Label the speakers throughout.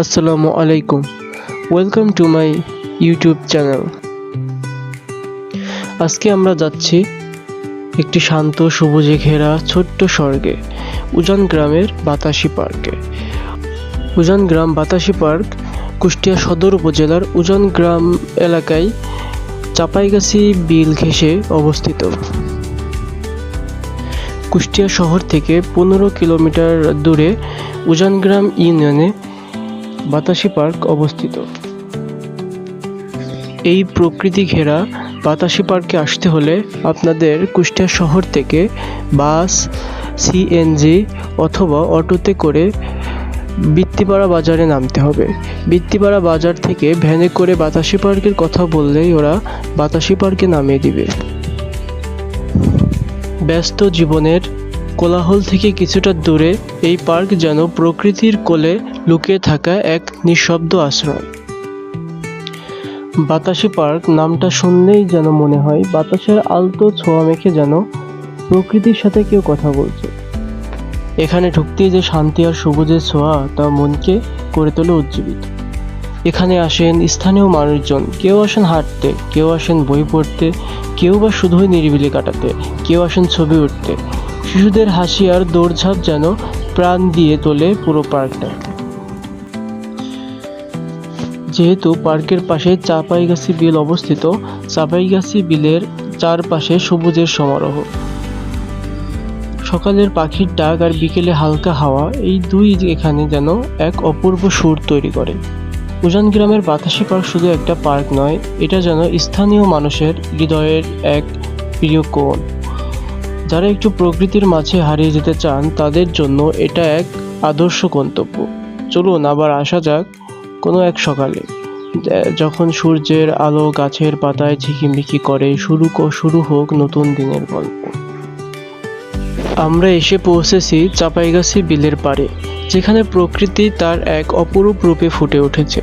Speaker 1: আসসালামু আলাইকুম। Welcome to my YouTube channel আজকে আমরা যাচ্ছি একটি শান্ত সবুজে ঘেরা ছোট্ট স্বর্গে, উজান গ্রামের বাতাসি পার্কে। উজান গ্রাম বাতাসি পার্ক কুষ্টিয়া সদর উপজেলার উজান গ্রাম এলাকায় চাপাইগাছি বিল ঘেঁষে অবস্থিত। কুষ্টিয়া শহর থেকে পনেরো কিলোমিটার দূরে উজানগ্রাম ইউনিয়নে বাতাসি পার্ক অবস্থিত। এই প্রকৃতি ঘেরা বাতাসি পার্কে আসতে হলে আপনাদের কুষ্টিয়া শহর থেকে বাস সিএনজি অথবা অটোতে করে বৃত্তিপাড়া বাজারে নামতে হবে। বৃত্তিপাড়া বাজার থেকে ভ্যানে করে বাতাসি পার্কের কথা বললেই ওরা বাতাসি পার্কে নামিয়ে দিবে। ব্যস্ত জীবনের কোলাহল থেকে কিছুটা দূরে, এই পার্ক যেন প্রকৃতির কোলে লুকিয়ে থাকা এক নিঃশব্দ আশ্রয়। বাতাসি পার্ক নামটা শুনলেই যেন মনে হয়, বাতাসের আলতো ছোঁয়া মেখে যেন প্রকৃতির সাথে কেউ কথা বলছে। এখানে ঢুকতেই যে শান্তি আর সবুজের ছোঁয়া, তা মনকে করে তোলে উজ্জীবিত। এখানে আসেন স্থানীয় মানুষজন, কেউ আসেন হাঁটতে, কেউ আসেন বই পড়তে, কেউ বা শুধুই নিরিবিলি কাটাতে, কেউ আসেন ছবি উঠতে শিশুদের হাসি আর দৌড়ঝাঁপ যেন প্রাণ দিয়ে তোলে পুরো পার্কটা। যেহেতু পার্কের পাশে চাপাইগাছি বিল অবস্থিত, চাপাইগাছি বিলের চারপাশে সবুজের সমারোহ। সকালের পাখির ডাক আর বিকেলে হালকা হাওয়া, এই দুই এখানে যেন এক অপূর্ব সুর তৈরি করে। উজান গ্রামের বাতাসি পার্ক শুধু একটা পার্ক নয়, এটা যেন স্থানীয় মানুষের হৃদয়ের এক প্রিয় কোণ। যারা একটু প্রকৃতির মাঝে হারিয়ে যেতে চান, তাদের জন্য এটা এক আদর্শ গন্তব্য। চলুন আবার আসা যাক কোনো এক সকালে। যখন সূর্যের আলো গাছের পাতায় ঝিকিমিকি করে, শুরু শুরু হোক নতুন দিনের গল্প। আমরা এসে পৌঁছেছি চাপাইগাছি বিলের পাড়ে, যেখানে প্রকৃতি তার এক অপরূপ রূপে ফুটে উঠেছে।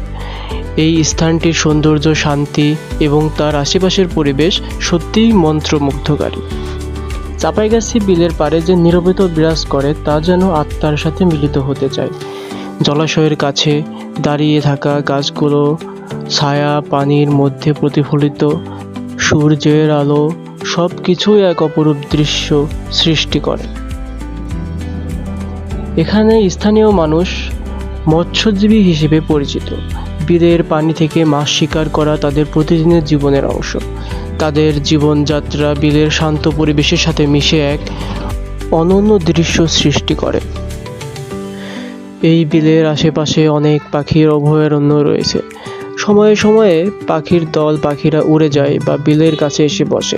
Speaker 1: এই স্থানটির সৌন্দর্য, শান্তি এবং তার আশেপাশের পরিবেশ সত্যিই মন্ত্রমুগ্ধকারী। চাপাইগাছি বিলের পাড়ে যে নীরবতা বিরাজ করে, তা যেন আত্মার সাথে মিলিত হতে চায়। জলাশয়ের কাছে দাঁড়িয়ে থাকা গাছগুলো ছায়া পানির মধ্যে প্রতিফলিত, সূর্যের আলো সব কিছুই এক অপরূপ দৃশ্য সৃষ্টি করে। এখানে স্থানীয় মানুষ মৎস্যজীবী হিসেবে পরিচিত। বিলের পানি থেকে মাছ শিকার করা তাদের প্রতিদিনের জীবনের অংশ। তাদের জীবনযাত্রা, বিলের শান্ত পরিবেশের সাথে মিশে এক অনন্য দৃশ্য সৃষ্টি করে। এই বিলের আশেপাশে অনেক পাখির অভয়ারণ্য রয়েছে। সময়ে সময়ে পাখির দল পাখিরা উড়ে যায় বা বিলের কাছে এসে বসে।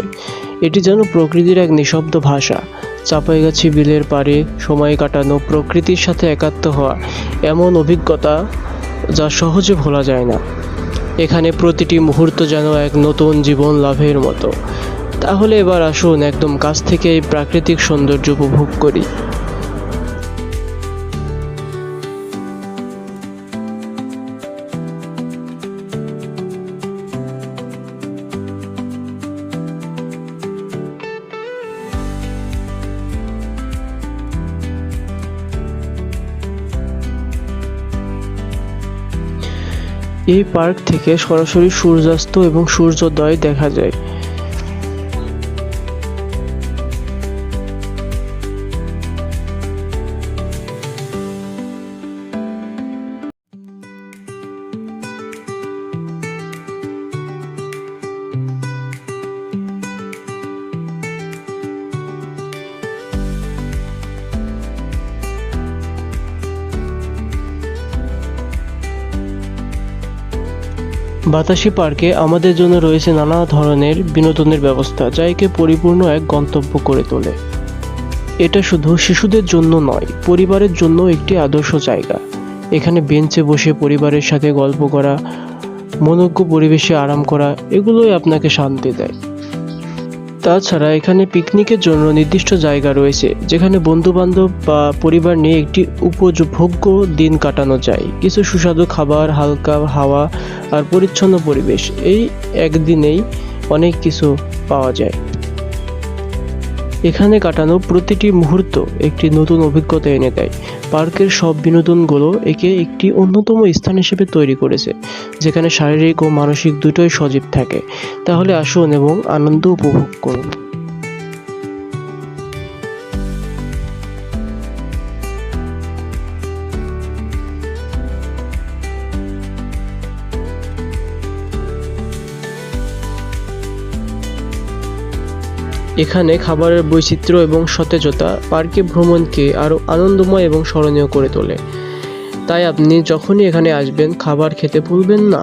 Speaker 1: এটি যেন প্রকৃতির এক নিঃশব্দ ভাষা। চাপাইগাছি বিলের পাড়ে সময় কাটানো প্রকৃতির সাথে একাত্ম হওয়া এমন অভিজ্ঞতা যা সহজে ভোলা যায় না। এখানে প্রতিটি মুহূর্ত যেন এক নতুন জীবন লাভের মতো। তাহলে এবার আসুন একদম কাছ থেকে এই প্রাকৃতিক সৌন্দর্য উপভোগ করি। এই পার্ক থেকে সরাসরি সূর্যাস্ত এবং সূর্যোদয় দেখা যায়। বাতাসি পার্কে আমাদের জন্য রয়েছে নানা ধরনের বিনোদনের ব্যবস্থা, যা একে পরিপূর্ণ এক গন্তব্য করে তোলে। এটা শুধু শিশুদের জন্য নয়, পরিবারের জন্য একটি আদর্শ জায়গা। এখানে বেঞ্চে বসে পরিবারের সাথে গল্প করা, মনোজ্ঞ পরিবেশে আরাম করা, এগুলোই আপনাকে শান্তি দেয়। তাছাড়া এখানে পিকনিকের জন্য নির্দিষ্ট জায়গা রয়েছে, যেখানে বন্ধু বান্ধব বা পরিবার নিয়ে একটি উপভোগ্য দিন কাটানো যায়। কিছু সুস্বাদু খাবার, হালকা হাওয়া আর পরিচ্ছন্ন পরিবেশ, এই একদিনেই অনেক কিছু পাওয়া যায়। এখানে কাটানো প্রতিটি মুহূর্ত একটি নতুন অভিজ্ঞতা এনে দেয়। পার্কের সব বিনোদনগুলো একে একটি অন্যতম স্থান হিসেবে তৈরি করেছে, যেখানে শারীরিক ও মানসিক দুটোই সজীব থাকে। তাহলে আসুন এবং আনন্দ উপভোগ করুন। এখানে খাবারের বৈচিত্র্য এবং সতেজতা পার্কে ভ্রমণকে আরও আনন্দময় এবং স্মরণীয় করে তোলে। তাই আপনি যখনই এখানে আসবেন, খাবার খেতে ভুলবেন না।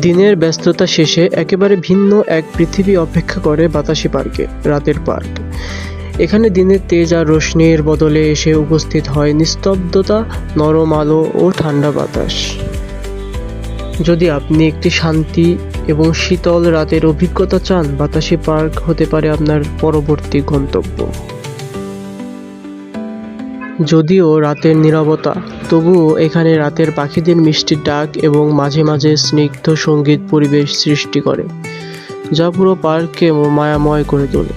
Speaker 1: দিনের ব্যস্ততা শেষে একেবারে ভিন্ন এক পৃথিবী অপেক্ষা করে বাতাসি পার্কে, রাতের পার্ক। এখানে দিনের তেজ আর রোশনির বদলে এসে উপস্থিত হয় নিস্তব্ধতা, নরম আলো ও ঠান্ডা বাতাস। যদি আপনি একটি শান্তি এবং শীতল রাতের অভিজ্ঞতা চান বাতাসি পার্ক হতে পারে আপনার পরবর্তী গন্তব্য। যদিও রাতের নিরবতা, তবুও এখানে রাতের পাখিদের মিষ্টি ডাক এবং মাঝে মাঝে স্নিগ্ধ সংগীত পরিবেশ সৃষ্টি করে, যা পুরো পার্ককে মায়াময় করে তোলে।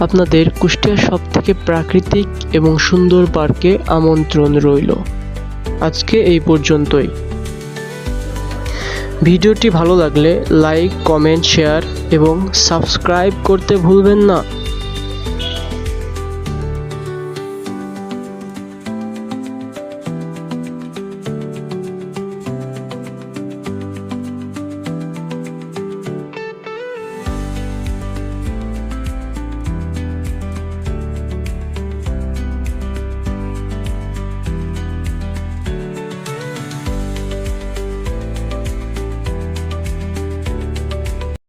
Speaker 1: আপনাদের কুষ্টিয়ার সব থেকে প্রাকৃতিক এবং সুন্দর পার্কে আমন্ত্রণ রইল। আজকে এই পর্যন্তই। ভিডিওটি ভালো লাগলে লাইক কমেন্ট শেয়ার এবং সাবস্ক্রাইব করতে ভুলবেন না।